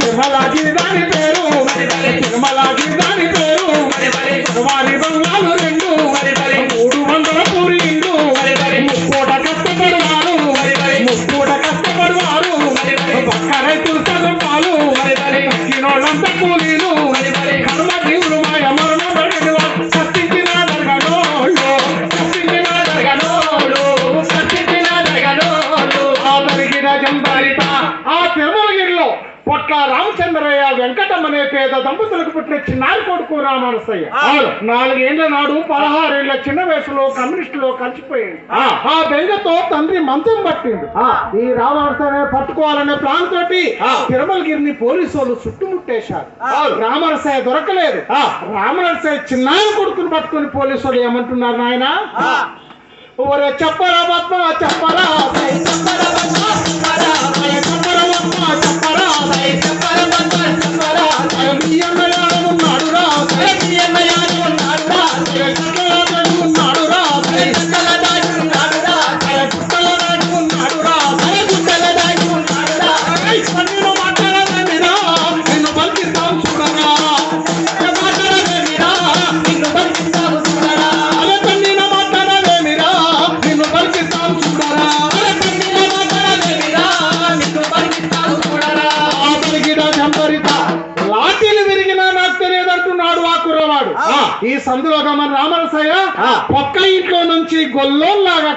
తిరుమలాగిరి దాని పేరు తిరుమలాగిరి దాని పేరు వారి పేద దంపతులకు పుట్టిన చిన్నారి కొడుకు రామనసయ్య. నాలుగేళ్ళ నాడు పదహారేళ్ళ చిన్న వయసులో కమ్యూనిస్టులో కలిసిపోయింది ఆ. ఆ బెంగతో తండ్రి మంచం పట్టిండు. ఈ రామనరసయ్య పట్టుకోవాలనే ప్లాన్ తోటి. తిరుమలగిరిని పోలీసు వాళ్ళు చుట్టుముట్టేశారు అవును. రామనరసయ్య దొరకలేదు ఆ. రామనరసయ్య చిన్నారి కొడుకుని పట్టుకుని పోలీసు వాళ్ళు ఏమంటున్నారు నాయన. ఒరే చెప్పరా పద్మ చెప్పరా చెప్పరా పద్మ చెప్పరా సై చెప్పరా పద్మ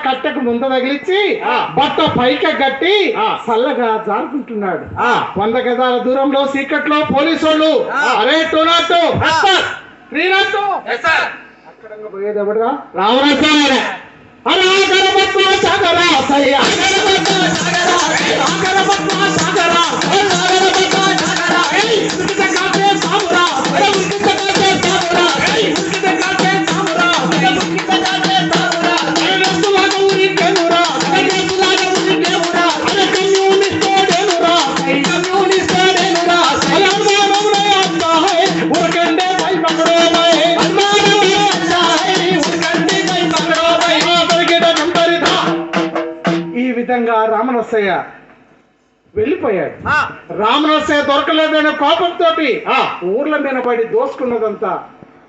కట్టకు ముందు తగిలిచ్చి ఆ. బట్ట పైకి కట్టి. చల్లగా జారుకుంటున్నాడు. ఆ. వంద గజాల దూరంలో సీకట్లో పోలీసు వాళ్ళు. అరే టోనాటో. శ్రీనాథ్ అక్కడ రామరాజారే అరే సాగరా ఉడికితే సామురా. అరే ఉడికితే సామురా. విధంగా రామనసయ్య వెళ్ళిపోయాడు ఆ. రామనరసయ్య దొరకలేదనే కోపంతో ఆ. ఊర్ల మీద పడి దోసుకున్నదంతా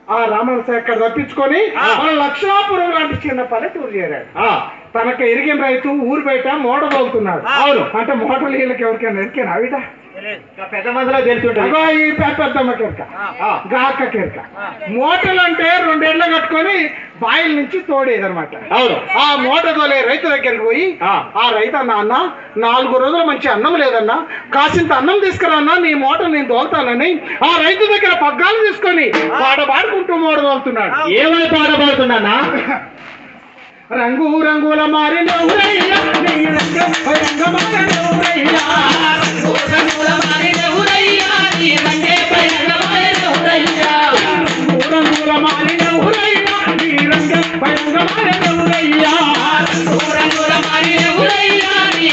ఆ రామనరసయ్య అక్కడ తప్పించుకొని. మన లక్షణాపురం లాంటి చిన్న పల్లెటూరు చేరాడు ఆ. తనకు ఎరిగిన రైతు ఊరు బయట మోట తోగుతున్నాడు ఆ. అవును అంటే మోటార్ వీళ్ళకి ఎవరికైనా ఎరికాను అవిడ పెద్ద మందిలో తెలుసుంటుంది ఈ పెద్ద పెద్దమ్మ కెరక. గాక కెరక మోటలు అంటే రెండేళ్ళ కట్టుకొని బాయిల నుంచి తోడేదన్నమాట అవును ఆ మూట తోలే రైతు దగ్గరికి పోయి ఆ. రైతు అన్న అన్న నాలుగు రోజులు మంచి అన్నం లేదన్నా కాసింత అన్నం తీసుకురాన్నా నీ మూట నేను తోలుతానని ఆ రైతు దగ్గర పగ్గాలు తీసుకొని పాట పాడుకుంటూ మూట తోలుతున్నాడు ఏమని పాట పాడుతున్నా రంగు రంగుల మారిన రంగ రంగ మారిన ఊరయ్యా. రంగు రంగుల మారిన ఊరయ్యా, నీ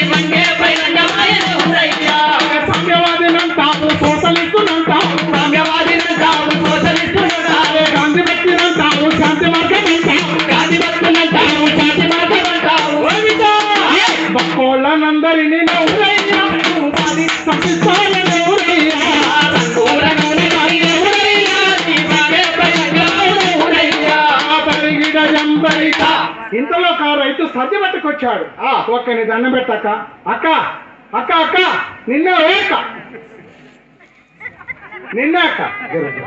రైతు సద్ది పట్టుకొచ్చాడు ఒక్కని దండం పెట్టక్క అక్క అక్క అక్క నిన్న అక్క నిన్న అక్క. జర, జర,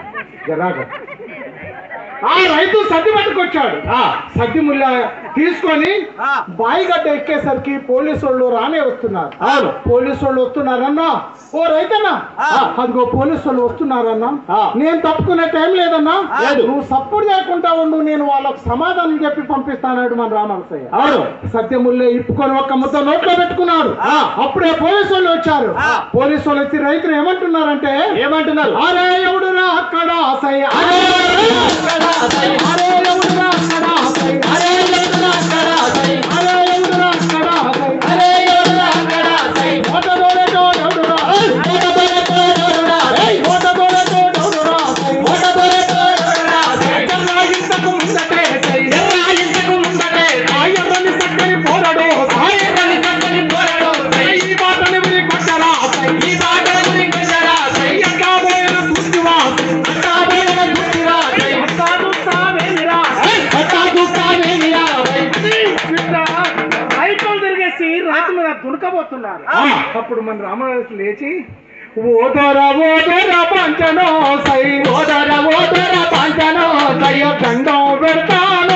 జరాగ. ఆ రైతు సద్ది పట్టుకొచ్చాడు సద్ది ముల్ల తీసుకొని. బాయిగడ్డ ఎక్కేసరికి పోలీసు వాళ్ళు రానే వస్తున్నారు అవును. పోలీసు వాళ్ళు వస్తున్నారన్నా ఓ రైతన్నా. అదిగో పోలీసు వాళ్ళు వస్తున్నారన్నా. నేను తప్పుకునే టైం లేదన్నా లేదు. నువ్వు సపోర్ట్ చేయకుండా ఉండు నేను వాళ్ళకు సమాధానం చెప్పి పంపిస్తానాడు మన రామనసయ్య అవును. సత్యముల్లే ఇప్పుకొని ఒక్క ముద్ద నోట్లో పెట్టుకున్నాడు. అప్పుడే పోలీసు వాళ్ళు వచ్చారు. పోలీసు వాళ్ళు వచ్చి రైతులు ఏమంటున్నారంటే ఏమంటున్నారు అరే ఎవడురా అక్కడ అసయ్య అరే అరే ఎవడురా అక్కడ అసయ్య అప్పుడు మన రామదాసు లేచి ఓదర ఓదర పంచనో సై ఓదర ఓదర పంచనో సై దండం పెడతానోదర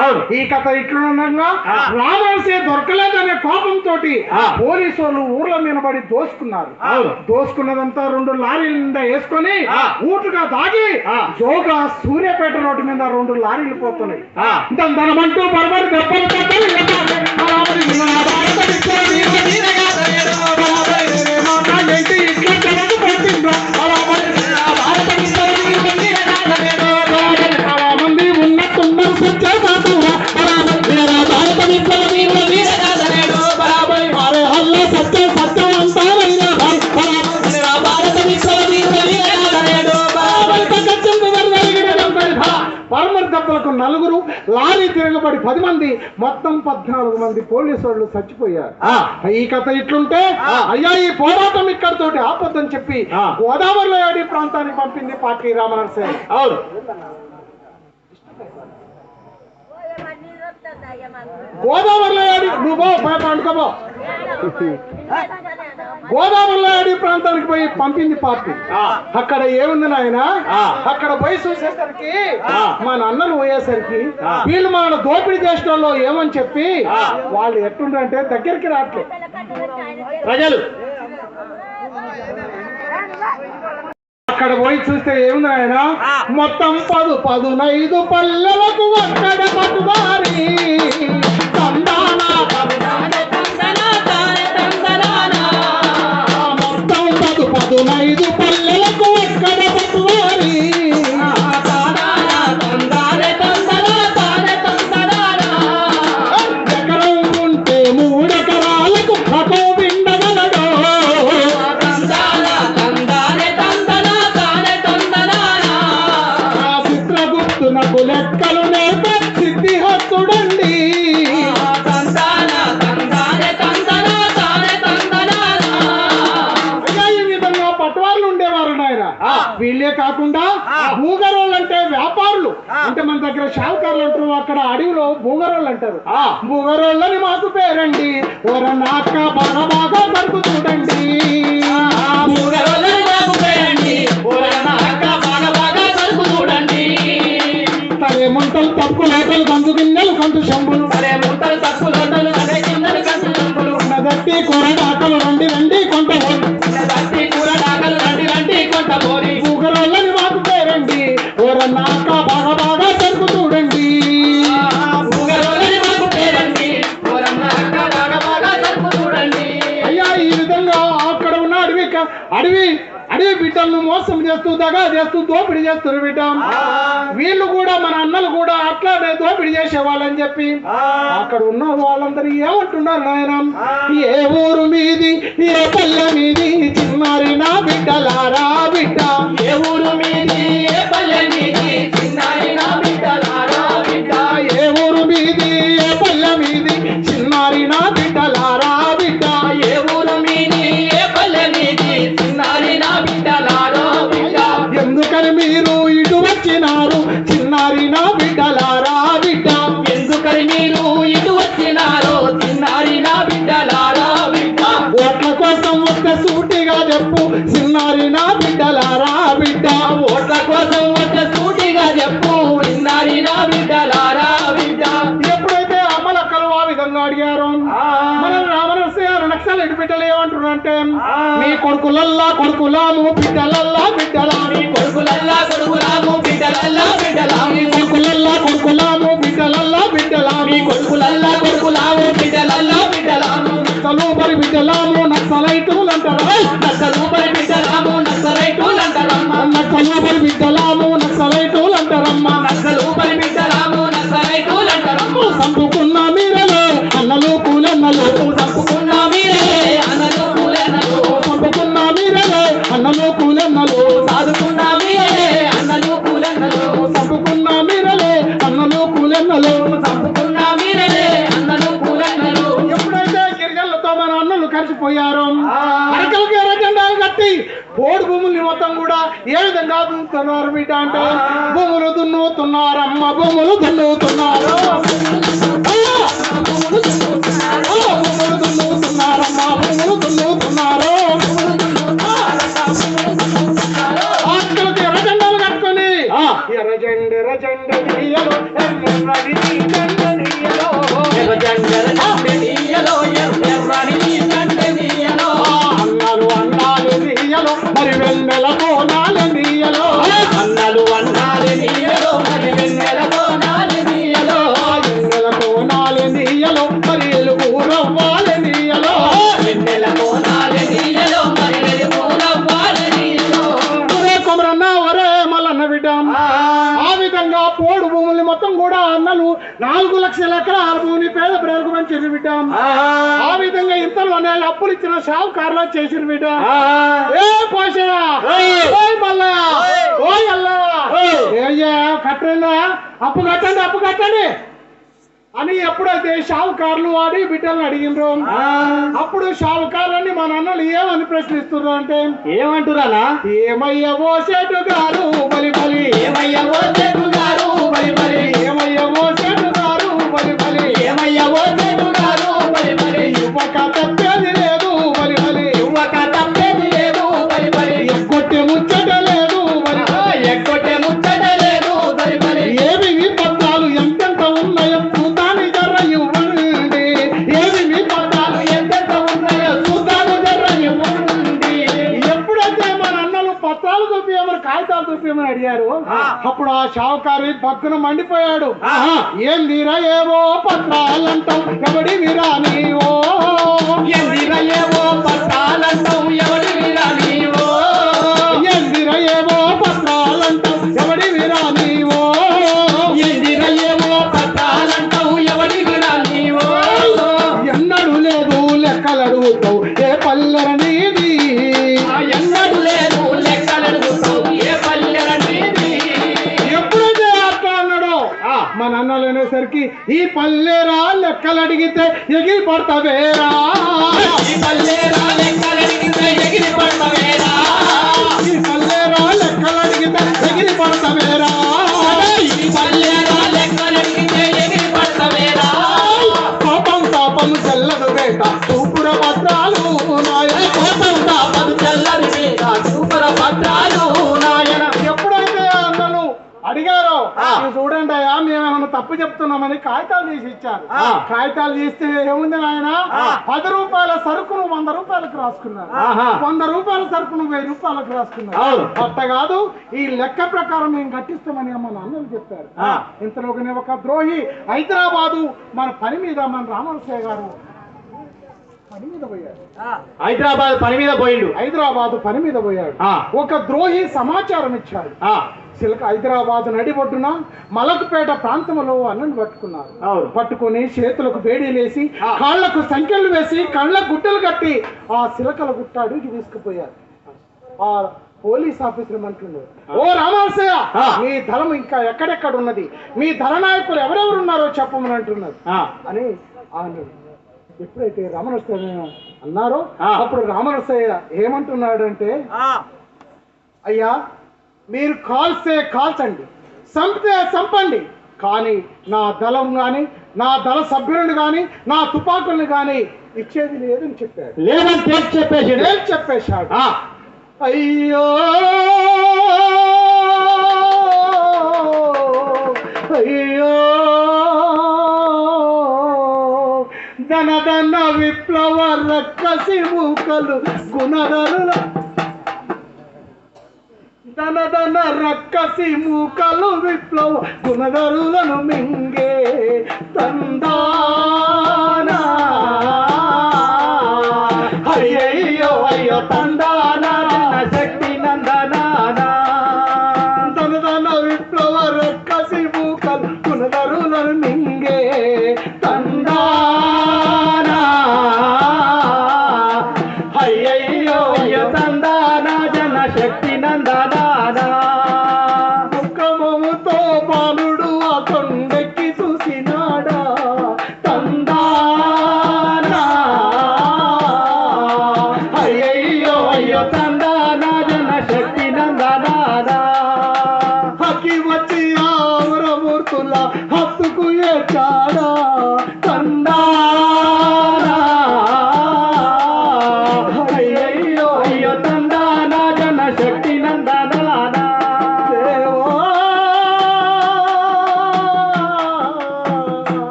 అవును. ఈ కథ ఇట్లుండగా ఆ. రామరసయ్య దొరకలేదనే కోపంతో. పోలీసు వాళ్ళు ఊర్ల మీద పడి దోసుకున్నారు. దోసుకున్నదంతా రెండు లారీల నిండా వేసుకొని. ఊటుగా దాగి ఆ. జోగా సూర్యాపేట రోడ్డు మీద రెండు లారీలు పోతున్నాయి ఆ. దందనమంటూ బరబడి దెబ్బలు తిరగబడి పది మంది మొత్తం పద్నాలుగు మంది పోలీసు వాళ్ళు చచ్చిపోయారు. ఆ. ఈ కథ ఇట్లుంటే. అయ్యా ఈ పోరాటం ఇక్కడితోటి ఆపొద్దని చెప్పి. గోదావరిలో ఏడి ప్రాంతానికి పంపింది పార్టీ రామనరసయ్య అవును. గోదావరిలో ఏడి నువ్వు పండుకోబో గోదావరిలో ఏడి ప్రాంతానికి పోయి పంపింది పార్టీ. అక్కడ ఏముంది నాయన. అక్కడ పోయి చూసేసరికి. మా నాన్నలు పోయేసరికి. వీళ్ళు మన దోపిడీ చేసిన వాళ్ళు ఏమని చెప్పి. వాళ్ళు ఎట్టుండ్రంటే దగ్గరికి రావట్లే ప్రజలు అక్కడ పోయి చూస్తే ఏముంది నాయన మొత్తం పదు పదునైదు పల్లెలకు అక్కడ పట్టుదారి వీళ్ళే కాకుండా భూగరోళ్ళు అంటే వ్యాపారులు. అంటే మన దగ్గర షావుకారులు అంటారు అక్కడ అడవిలో భూగరోళ్ళు అంటారు. ఆ. భూగరోళ్ళని మాకు పేరండి. ఓర నాక బాగా బాగా సరుకు చూడండి ముంతలు తప్పు లోపలు కందు గిన్నెలు కందు శంభులు. నదట్టి కూరగాకలు రండి మోసం చేస్తూ దగా చేస్తూ దోపిడీ చేస్తారు బిడ్డ. వీళ్ళు కూడా మన అన్నలు కూడా అట్లానే దోపిడీ చేసేవాళ్ళని చెప్పి అక్కడ ఉన్న వాళ్ళందరూ ఏమంటున్నారు నాయన? ఏ ఊరు మీది? ఏ పల్లె మీది? చిన్నారి నా బిడ్డలారా బిడ్డ. ఏ ఊరు మీది? ఏ పల్లె మీది? చిన్నారి నా బిడ్డలారా కొడుకులల్లా కొడుకులాము బిడ్డలల్లా బిడ్డలా బిడ్డలాము అన్నలు కలిసిపోయారో అరకలకి ఎర్రజెండాలు కట్టి పోడు భూముల్ని మొత్తం కూడా ఏ విధంగా దున్నుతున్నారు బిడ్డ అంటే భూములు దున్నుతున్నారమ్మ భూములు దున్నుతున్నారు భూములు దున్నుతున్నారమ్మ భూములు దున్నుతున్నారు. అరకలకి ఎర్రజెండాలు కట్టుకొని ఎర్రజెండ ఎర్రజెండ నీయలో ఎర్రని జెండ నీయలో ఎర్రజెండల జెండెనీయలో, ఎర్రెర్రని అన్నాలు నీయలో మరి వెన్నెల ఇంతలోనే అప్పులు ఇచ్చిన షావుకారులో చేసిన బిడ్డ ఏ పోషయ్య? ఓయ్ మల్లయ్య. ఓయ్ అల్లయ్య. ఏయ్యా కట్టండి అప్పు కట్టండి అప్పు కట్టండి. అని ఎప్పుడైతే షావుకారులు వాడి బిడ్డలను అడిగినరు అప్పుడు షావుకారులని మా నాన్నలు ఏమని ప్రశ్నిస్తున్నారు అంటే ఏమంటురానా ఏమయ్యవో సేటు గారు బలి బలి. ఏమయ్యవో చెట్టు గారు బలి బలి. ఏమయ్యవో సేటు గారు బలి బలి. ఏమయ్యవో చెట్టు చూపించమని అడిగారు. అప్పుడు ఆ షావుకారి పక్కన మండిపోయాడు. ఏందిరా ఏవో పత్రాలంటాం ఎవడి విరా నీవో? ఎందిర ఏవో పట్టాలంటావు? ఎవరి మీరా వచ్చేసరికి ఈ పల్లెరా లెక్కలు అడిగితే ఎగిరి పడతావేరా ఈ పల్లెరా లెక్కలు అడిగితే ఎగిరి పడతావే అడిగారో "ఇది చూడండి అయ్యా మేమేమన్నా తప్పు చెప్తున్నామని కాగితాలు తీసి ఇచ్చారు. కాగితాలు తీస్తే ఏముంది నాయన? పది రూపాయల సరుకును వంద రూపాయలకు రాసుకున్నారు. వంద రూపాయల సరుకును వెయ్యి రూపాయలకు రాసుకున్నారు. అట్ట కాదు ఈ లెక్క ప్రకారం మేము కట్టిస్తామని మన అన్నలు చెప్పారు. ఇంతలోనే ఒక ద్రోహి హైదరాబాదు మన పని మీద మన రామనసయ్య గారు హైదరాబాద్ పని మీద పోయిండు. హైదరాబాదు పని మీద పోయాడు. ఒక ద్రోహి సమాచారం ఇచ్చాడు. ఆ, చిలక హైదరాబాద్ నడిబొడ్డున మలకుపేట ప్రాంతంలో అన్నను పట్టుకున్నారు. అవును. పట్టుకొని చేతులకు వేడిలేసి. కాళ్ళకు సంఖ్యలు వేసి కళ్ళ గుట్టలు కట్టి ఆ చిలకల గుట్ట అడిగి తీసుకుపోయారు ఆ పోలీస్ ఆఫీసర్ అంటున్నారు ఓ రామాసయ్య ఆ. మీ ధనం ఇంకా ఎక్కడెక్కడ ఉన్నది? మీ ధన నాయకులు ఎవరెవరు ఉన్నారో చెప్పమని అంటున్నారు. అని ఆయన ఎప్పుడైతే రామనరసయ్య అన్నారో. అప్పుడు రామనరసయ్య ఏమంటున్నాడు అంటే అయ్యా మీరు కాల్సే కాల్చండి చంపితే చంపండి కానీ నా దళం కానీ నా దళ సభ్యులను కానీ నా తుపాకుల్ని కానీ ఇచ్చేది లేదని చెప్పాడు. లేదని చెప్పేసి చెప్పేశాడు. అయ్యో! ధనధన విప్లవ రక్కసి మూకలు గుణధరుల ధనధన రక్కసి మూకలు విప్లవ గుణధరులను మింగే తందా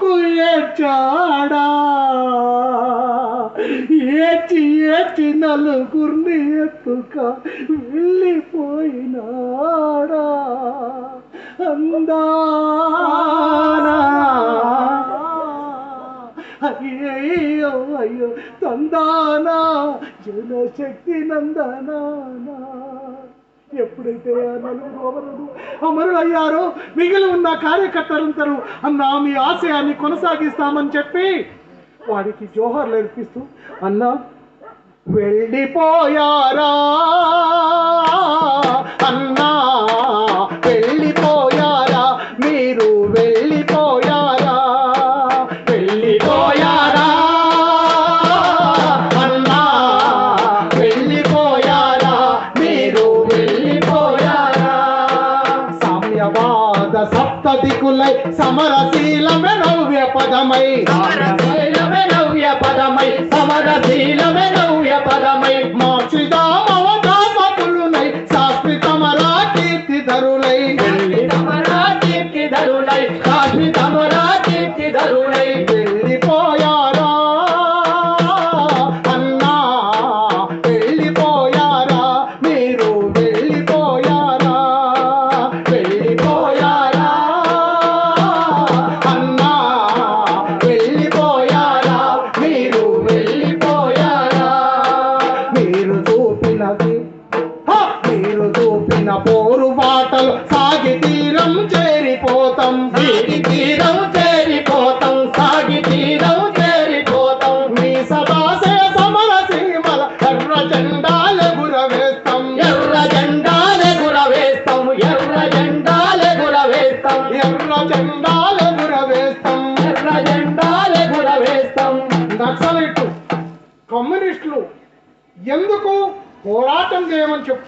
குழச்சாடா ஏற்றி ஏற்றி நலுகுர்ந்து எத்துக்கா வெள்ளி போயினாடா அந்தானா. ஐயோ ஐயோ தந்தானா. ஜனசக்தி நந்தனானா. ఎప్పుడైతే నలుగురు అమరుడు అయ్యారో మిగిలి ఉన్న కార్యకర్తలందరూ అన్న మీ ఆశయాన్ని కొనసాగిస్తామని చెప్పి వాడికి జోహర్లు అర్పిస్తూ అన్నా వెళ్ళిపోయారా? అన్న సప్తదికులై సమరశీలమే నవ్య పదమై. సమరశీలమే నవ్య పదమై సమరశీలమే నవ్య పదమై. మా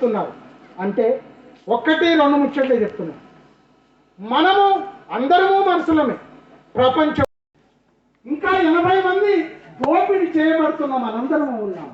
చెప్తున్నారు అంటే ఒక్కటి రెండు ముచ్చట్లే చెప్తున్నారు మనము అందరము మనుషులమే. ప్రపంచం. ఇంకా ఎనభై మంది దోపిడీ చేయబడుతున్న మనందరము ఉన్నాం.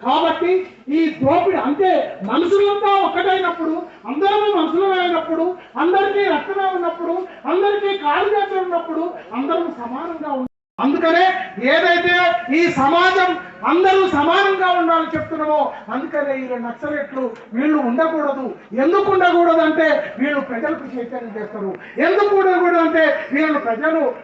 కాబట్టి ఈ దోపిడీ అంటే మనుషులంతా ఒక్కటైనప్పుడు అందరము మనుషులమైనప్పుడు అందరికీ రక్తమే ఉన్నప్పుడు అందరికీ కాలు చేతులు ఉన్నప్పుడు అందరం సమానంగా ఉన్నాం అందుకనే ఏదైతే ఈ సమాజం అందరూ సమానంగా ఉండాలని చెప్తున్నామో. అందుకనే ఈ నక్సలెట్లు వీళ్ళు ఉండకూడదు. ఎందుకు ఉండకూడదు అంటే వీళ్ళు ప్రజలకు చైతన్యం చేస్తారు. ఎందుకు ఉండకూడదు అంటే వీళ్ళు ప్రజలు